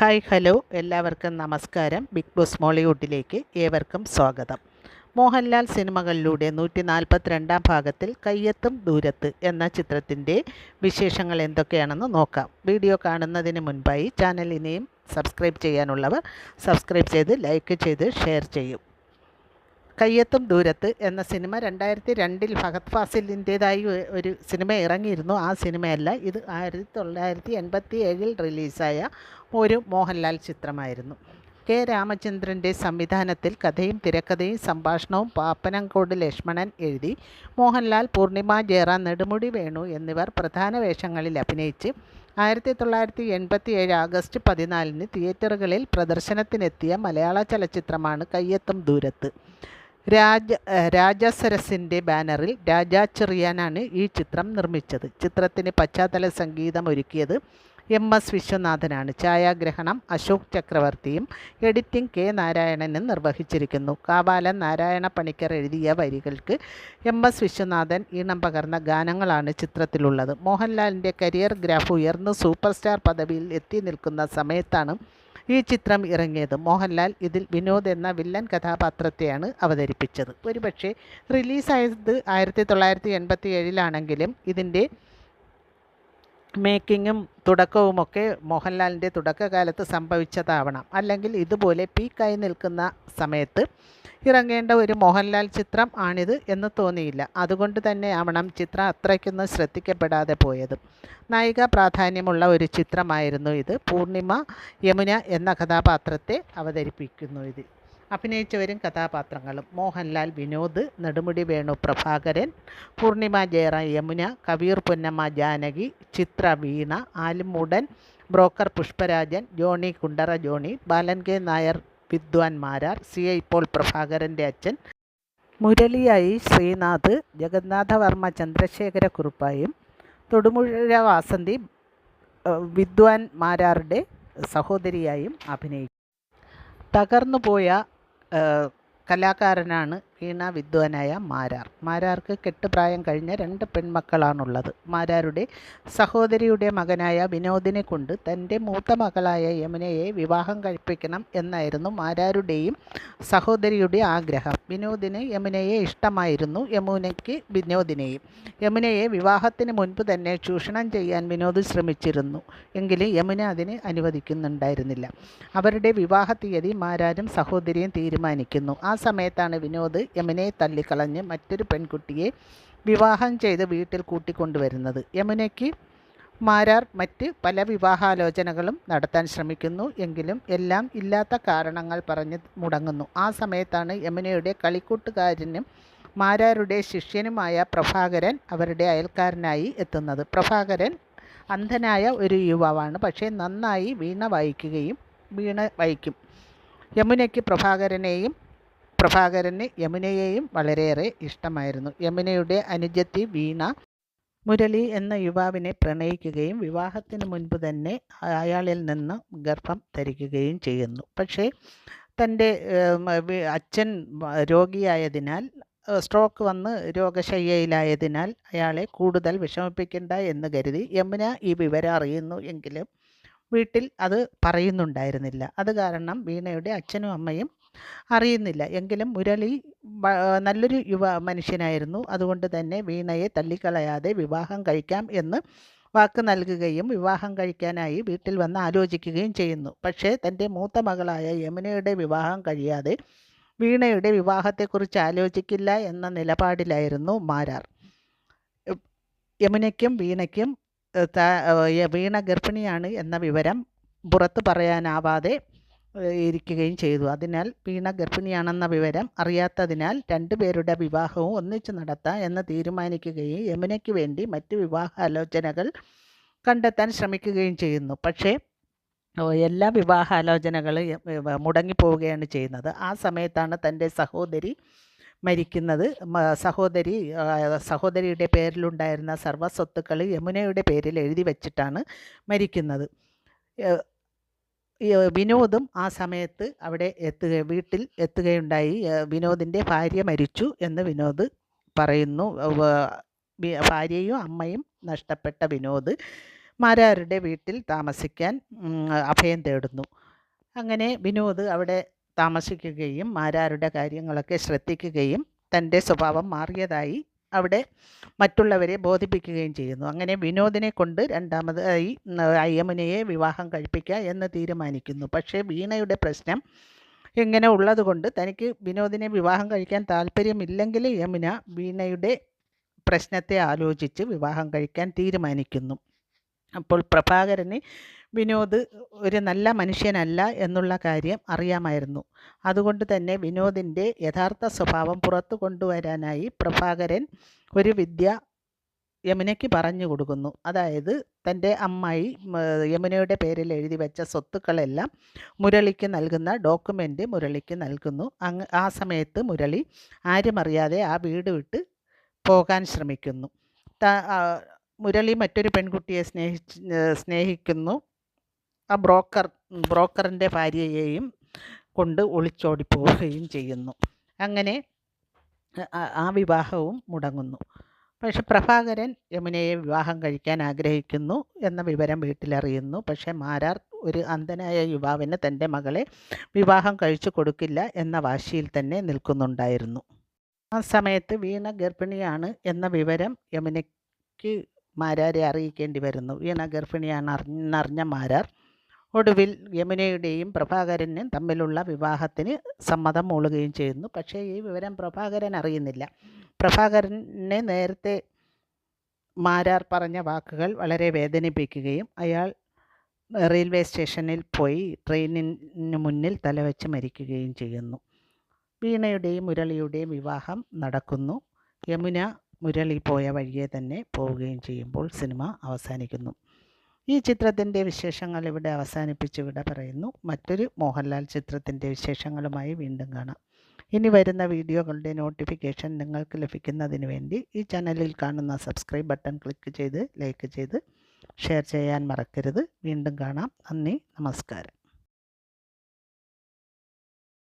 Hi hello. എല്ലാവർക്കും നമസ്കാരം. Big boss മോളിവുഡിലേക്ക് ഏവർക്കും സ്വാഗതം. മോഹൻലാൽ സിനിമകളിലൂടെ നൂറ്റി നാൽപ്പത്തിരണ്ടാം ഭാഗത്തിൽ കയ്യെത്തും ദൂരത്ത് എന്ന ചിത്രത്തിന്റെ വിശേഷങ്ങൾ എന്തൊക്കെയാണെന്ന് നോക്കാം. വീഡിയോ കാണുന്നതിന് മുൻപായി ചാനലിനെയും സബ്സ്ക്രൈബ് ചെയ്യാനുള്ളവർ സബ്സ്ക്രൈബ് ചെയ്ത് ലൈക്ക് ചെയ്ത് ഷെയർ ചെയ്യും. കയ്യെത്തും ദൂരത്ത് എന്ന സിനിമ രണ്ടായിരത്തി രണ്ടിൽ ഫഹദ് ഫാസിലിന്റേതായി ഒരു സിനിമ ഇറങ്ങിയിരുന്നു. ആ സിനിമയല്ല. ഇത് ആയിരത്തി തൊള്ളായിരത്തി എൺപത്തി ഏഴിൽ റിലീസായ ഒരു മോഹൻലാൽ ചിത്രമായിരുന്നു. കെ. രാമചന്ദ്രന്റെ സംവിധാനത്തിൽ കഥയും തിരക്കഥയും സംഭാഷണവും പാപ്പനംകോട് ലക്ഷ്മണൻ എഴുതി മോഹൻലാൽ പൂർണിമ ജയറാം നെടുമുടി വേണു എന്നിവർ പ്രധാന വേഷങ്ങളിൽ അഭിനയിച്ച് ആയിരത്തി തൊള്ളായിരത്തി എൺപത്തി ഏഴ് ആഗസ്റ്റ് പതിനാലിന് തിയേറ്ററുകളിൽ പ്രദർശനത്തിനെത്തിയ മലയാള ചലച്ചിത്രമാണ് കയ്യെത്തും ദൂരത്ത്. രാജ രാജസരസിന്റെ ബാനറിൽ രാജാ ചെറിയാനാണ് ഈ ചിത്രം നിർമ്മിച്ചത്. ചിത്രത്തിന് പശ്ചാത്തല സംഗീതം ഒരുക്കിയത് എം എസ് വിശ്വനാഥനാണ്. ഛായാഗ്രഹണം അശോക് ചക്രവർത്തിയും എഡിറ്റിംഗ് കെ നാരായണനും നിർവഹിച്ചിരിക്കുന്നു. കാവാലൻ നാരായണ പണിക്കർ എഴുതിയ വരികൾക്ക് എം എസ് വിശ്വനാഥൻ ഈണം പകർന്ന ഗാനങ്ങളാണ് ചിത്രത്തിലുള്ളത്. മോഹൻലാലിന്റെ കരിയർ ഗ്രാഫ് ഉയർന്ന് സൂപ്പർ സ്റ്റാർ പദവിയിൽ എത്തി നിൽക്കുന്ന സമയത്താണ് ഈ ചിത്രം ഇറങ്ങിയത് മോഹൻലാൽ ഇതിൽ വിനോദ് എന്ന വില്ലൻ കഥാപാത്രത്തെയാണ് അവതരിപ്പിച്ചത്. ഒരുപക്ഷെ റിലീസായത് ആയിരത്തി തൊള്ളായിരത്തി എൺപത്തി ഏഴിലാണെങ്കിലും ഇതിന്റെ മേക്കിങ്ങും തുടക്കവുമൊക്കെ മോഹൻലാലിന്റെ തുടക്കകാലത്ത് സംഭവിച്ചതാവണം. അല്ലെങ്കിൽ ഇതുപോലെ പീക്കായി നിൽക്കുന്ന സമയത്ത് ഇറങ്ങേണ്ട ഒരു മോഹൻലാൽ ചിത്രം ആണിത് എന്ന് തോന്നിയില്ല. അതുകൊണ്ട് തന്നെ ആവണം ചിത്രം അത്രയ്ക്കൊന്നും ശ്രദ്ധിക്കപ്പെടാതെ പോയത്. നായിക പ്രാധാന്യമുള്ള ഒരു ചിത്രമായിരുന്നു ഇത്. പൂർണിമ യമുന എന്ന കഥാപാത്രത്തെ അവതരിപ്പിക്കുന്നു ഇതിൽ അഭിനയിച്ചവരും കഥാപാത്രങ്ങളും മോഹൻലാൽ വിനോദ് നെടുമുടി വേണു പ്രഭാകരൻ പൂർണിമ ജയറാം യമുന കവീർ പൊന്നമ്മ ജാനകി ചിത്ര Veena Alummoodan broker Pushparajan Johnny Kundara Johnny Balan K Nair വിദ്വാൻ മാരാർ സി ഐ പോൾ പ്രഭാകരന്റെ അച്ഛൻ മുരളിയായി ശ്രീനാഥ് ജഗന്നാഥവർമ്മ ചന്ദ്രശേഖരക്കുറുപ്പായും തൊടുമുഴ വാസന്തി വിദ്വാൻ മാരാറുടെ സഹോദരിയായും അഭിനയിച്ചു തകർന്നുപോയ കലാകാരനാണ് വീണ വിദ്വാനായ മാരാർ. മാരാർക്ക് കെട്ടുപ്രായം കഴിഞ്ഞ രണ്ട് പെൺമക്കളാണുള്ളത്. മാരാരുടെ സഹോദരിയുടെ മകനായ വിനോദിനെ കൊണ്ട് തന്റെ മൂത്ത മകളായ യമുനയെ വിവാഹം കഴിപ്പിക്കണം എന്നായിരുന്നു മാരാരുടെയും സഹോദരിയുടെ ആഗ്രഹം. വിനോദിന് യമുനയെ ഇഷ്ടമായിരുന്നു യമുനയ്ക്ക് വിനോദിനെയും. യമുനയെ വിവാഹത്തിന് മുൻപ് തന്നെ ചൂഷണം ചെയ്യാൻ വിനോദ് ശ്രമിച്ചിരുന്നു. എങ്കിലും യമുന അതിനെ അനുവദിക്കുന്നുണ്ടായിരുന്നില്ല. അവരുടെ വിവാഹ തീയതി മാരാരും സഹോദരിയും തീരുമാനിക്കുന്നു. ആ സമയത്താണ് വിനോദ് യമുനയെ തള്ളിക്കളഞ്ഞ് മറ്റൊരു പെൺകുട്ടിയെ വിവാഹം ചെയ്ത് വീട്ടിൽ കൂട്ടിക്കൊണ്ടുവരുന്നത്. യമുനയ്ക്ക് മാരാർ മറ്റ് പല വിവാഹാലോചനകളും നടത്താൻ ശ്രമിക്കുന്നു. എങ്കിലും എല്ലാം ഇല്ലാത്ത കാരണങ്ങൾ പറഞ്ഞ് മുടങ്ങുന്നു. ആ സമയത്താണ് യമുനയുടെ കളിക്കൂട്ടുകാരനും മാരാരുടെ ശിഷ്യനുമായ പ്രഭാകരൻ അവരുടെ അയൽക്കാരനായി എത്തുന്നത്. പ്രഭാകരൻ അന്ധനായ ഒരു യുവാവാണ്. പക്ഷേ നന്നായി വീണ വായിക്കുകയും വീണ വായിക്കും യമുനയ്ക്ക് പ്രഭാകരനെയും പ്രഭാകരന് യമുനയെയും വളരെയേറെ ഇഷ്ടമായിരുന്നു. യമുനയുടെ അനുജത്തി വീണ മുരളി എന്ന യുവാവിനെ പ്രണയിക്കുകയും വിവാഹത്തിന് മുൻപ് തന്നെ അയാളിൽ നിന്ന് ഗർഭം ധരിക്കുകയും ചെയ്യുന്നു. പക്ഷേ തന്റെ അച്ഛൻ രോഗിയായതിനാൽ സ്ട്രോക്ക് വന്ന് രോഗശയ്യയിലായതിനാൽ അയാളെ കൂടുതൽ വിഷമിപ്പിക്കണ്ട എന്ന് കരുതി യമുന ഈ വിവരം അറിയുന്നു എങ്കിലും വീട്ടിൽ അത് പറയുന്നുണ്ടായിരുന്നില്ല. അത് കാരണം വീണയുടെ അച്ഛനും അമ്മയും അറിയുന്നില്ല. എങ്കിലും മുരളി നല്ലൊരു യുവ മനുഷ്യനായിരുന്നു. അതുകൊണ്ട് തന്നെ വീണയെ തള്ളിക്കളയാതെ വിവാഹം കഴിക്കാം എന്ന് വാക്ക് നൽകുകയും വിവാഹം കഴിക്കാനായി വീട്ടിൽ വന്ന് ആലോചിക്കുകയും ചെയ്യുന്നു. പക്ഷേ തന്റെ മൂത്ത മകളായ യമുനയുടെ വിവാഹം കഴിയാതെ വീണയുടെ വിവാഹത്തെക്കുറിച്ച് ആലോചിക്കില്ല എന്ന നിലപാടിലായിരുന്നു മാരാർ. യമുനയ്ക്കും വീണയ്ക്കും വീണ ഗർഭിണിയാണ് എന്ന വിവരം പുറത്തു പറയാനാവാതെ ഇരിക്കുകയും ചെയ്തു. അതിനാൽ വീണ ഗർഭിണിയാണെന്ന വിവരം അറിയാത്തതിനാൽ രണ്ടുപേരുടെ വിവാഹവും ഒന്നിച്ചു നടത്താം എന്ന് തീരുമാനിക്കുകയും യമുനയ്ക്ക് വേണ്ടി മറ്റ് വിവാഹാലോചനകൾ കണ്ടെത്താൻ ശ്രമിക്കുകയും ചെയ്യുന്നു. പക്ഷേ എല്ലാ വിവാഹാലോചനകളും മുടങ്ങിപ്പോവുകയാണ് ചെയ്യുന്നത്. ആ സമയത്താണ് തന്റെ സഹോദരി മരിക്കുന്നത്. സഹോദരി സഹോദരിയുടെ പേരിലുണ്ടായിരുന്ന സർവ സ്വത്തുക്കൾ യമുനയുടെ പേരിൽ എഴുതി വച്ചിട്ടാണ് മരിക്കുന്നത്. വിനോദും ആ സമയത്ത് അവിടെ എത്തുക വീട്ടിൽ എത്തുകയുണ്ടായി. വിനോദിന്റെ ഭാര്യ മരിച്ചു എന്ന് വിനോദ് പറയുന്നു. ഭാര്യയും അമ്മയും നഷ്ടപ്പെട്ട വിനോദ് മാരാരുടെ വീട്ടിൽ താമസിക്കാൻ അഭയം തേടുന്നു. അങ്ങനെ വിനോദ് അവിടെ താമസിക്കുകയും മാരാരുടെ കാര്യങ്ങളൊക്കെ ശ്രദ്ധിക്കുകയും തന്റെ സ്വഭാവം മാറിയതായി അവിടെ മറ്റുള്ളവരെ ബോധിപ്പിക്കുകയും ചെയ്യുന്നു. അങ്ങനെ വിനോദിനെ കൊണ്ട് രണ്ടാമതായി യമുനയെ വിവാഹം കഴിപ്പിക്കുക എന്ന് തീരുമാനിക്കുന്നു. പക്ഷേ വീണയുടെ പ്രശ്നം ഇങ്ങനെ ഉള്ളതുകൊണ്ട് തനിക്ക് വിനോദിനെ വിവാഹം കഴിക്കാൻ താല്പര്യമില്ലെങ്കിൽ യമുന വീണയുടെ പ്രശ്നത്തെ ആലോചിച്ച് വിവാഹം കഴിക്കാൻ തീരുമാനിക്കുന്നു. അപ്പോൾ പ്രഭാകരന് വിനോദ് ഒരു നല്ല മനുഷ്യനല്ല എന്നുള്ള കാര്യം അറിയാമായിരുന്നു. അതുകൊണ്ട് തന്നെ വിനോദിന്റെ യഥാർത്ഥ സ്വഭാവം പുറത്തു കൊണ്ടുവരാനായി പ്രഭാകരൻ ഒരു വിദ്യ യമുനയ്ക്ക് പറഞ്ഞു കൊടുക്കുന്നു. അതായത് തന്റെ അമ്മായി യമുനയുടെ പേരിൽ എഴുതി വെച്ച സ്വത്തുക്കളെല്ലാം മുരളിക്ക് നൽകുന്ന ഡോക്യുമെന്റ് മുരളിക്ക് നൽകുന്നു. അങ്ങ് ആ സമയത്ത് മുരളി ആരും അറിയാതെ ആ വീട് വിട്ട് പോകാൻ ശ്രമിക്കുന്നു. മുരളി മറ്റൊരു പെൺകുട്ടിയെ സ്നേഹിച്ച് സ്നേഹിക്കുന്നു. ആ ബ്രോക്കർ ബ്രോക്കറിന്റെ ഭാര്യയെയും കൊണ്ട് ഒളിച്ചോടി പോവുകയും ചെയ്യുന്നു. അങ്ങനെ ആ വിവാഹവും മുടങ്ങുന്നു. പക്ഷെ പ്രഭാകരൻ യമുനയെ വിവാഹം കഴിക്കാൻ ആഗ്രഹിക്കുന്നു എന്ന വിവരം വീട്ടിലറിയുന്നു. പക്ഷേ മാരാർ ഒരു അന്ധനായ യുവാവിന് തന്റെ മകളെ വിവാഹം കഴിച്ചു കൊടുക്കില്ല എന്ന വാശിയിൽ തന്നെ നിൽക്കുന്നുണ്ടായിരുന്നു. ആ സമയത്ത് വീണ ഗർഭിണിയാണ് എന്ന വിവരം യമുനയ്ക്ക് മാരാരെ അറിയിക്കേണ്ടി വരുന്നു. വീണ ഗർഭിണിയാണ് അറിഞ്ഞറിഞ്ഞ മാരാർ ഒടുവിൽ യമുനയുടെയും പ്രഭാകരനും തമ്മിലുള്ള വിവാഹത്തിന് സമ്മതം മൂളുകയും ചെയ്യുന്നു. പക്ഷേ ഈ വിവരം പ്രഭാകരൻ അറിയുന്നില്ല. പ്രഭാകരനെ നേരത്തെ മാരാർ പറഞ്ഞ വാക്കുകൾ വളരെ വേദനിപ്പിക്കുകയും അയാൾ റെയിൽവേ സ്റ്റേഷനിൽ പോയി ട്രെയിനിന് മുന്നിൽ തലവെച്ച് മരിക്കുകയും ചെയ്യുന്നു. വീണയുടെയും മുരളിയുടെയും വിവാഹം നടക്കുന്നു. യമുന മുരളി പോയ വഴിയെ തന്നെ പോവുകയും ചെയ്യുമ്പോൾ സിനിമ അവസാനിക്കുന്നു. ഈ ചിത്രത്തിന്റെ വിശേഷങ്ങൾ ഇവിടെ അവസാനിപ്പിച്ച് ഇവിടെ പറയുന്നു. മറ്റൊരു മോഹൻലാൽ ചിത്രത്തിന്റെ വിശേഷങ്ങളുമായി വീണ്ടും കാണാം. ഇനി വരുന്ന വീഡിയോകളുടെ നോട്ടിഫിക്കേഷൻ നിങ്ങൾക്ക് ലഭിക്കുന്നതിന് വേണ്ടി ഈ ചാനലിൽ കാണുന്ന സബ്സ്ക്രൈബ് ബട്ടൺ ക്ലിക്ക് ചെയ്ത് ലൈക്ക് ചെയ്ത് ഷെയർ ചെയ്യാൻ മറക്കരുത്. വീണ്ടും കാണാം. നന്ദി നമസ്കാരം.